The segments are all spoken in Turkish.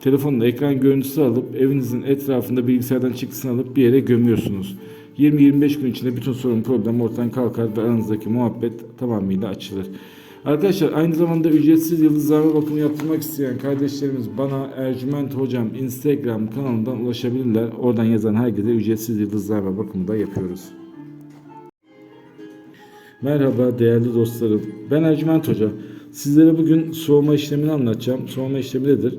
telefonla ekran görüntüsü alıp evinizin etrafında bilgisayardan çıktısını alıp bir yere gömüyorsunuz. 20-25 gün içinde bütün sorun problem ortadan kalkar ve aranızdaki muhabbet tamamıyla açılır. Arkadaşlar aynı zamanda ücretsiz yıldızlarma bakımı yaptırmak isteyen kardeşlerimiz bana Ercüment Hocam Instagram kanalından ulaşabilirler. Oradan yazan herkese ücretsiz yıldızlarma bakımı da yapıyoruz. Merhaba değerli dostlarım. Ben Ercüment Hoca. Sizlere bugün soğuma işlemini anlatacağım. Soğuma işlemi nedir?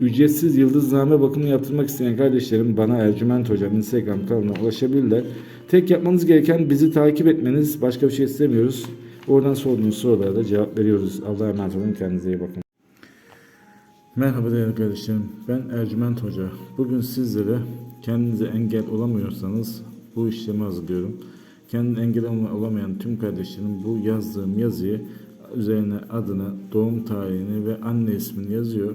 ücretsiz yıldızname bakımı yaptırmak isteyen kardeşlerim bana Ercüment Hocam Instagram kanalına ulaşabilirler. Tek yapmanız gereken bizi takip etmeniz. Başka bir şey istemiyoruz. Oradan sorduğunuz sorulara da cevap veriyoruz. Allah'a emanet olun. Kendinize iyi bakın. Merhaba değerli kardeşlerim. Ben Ercüment Hoca. Bugün sizlere kendinize engel olamıyorsanız bu işlemi hazırlıyorum. Kendine engel olamayan tüm kardeşlerim bu yazdığım yazıyı üzerine adını, doğum tarihini ve anne ismini yazıyor.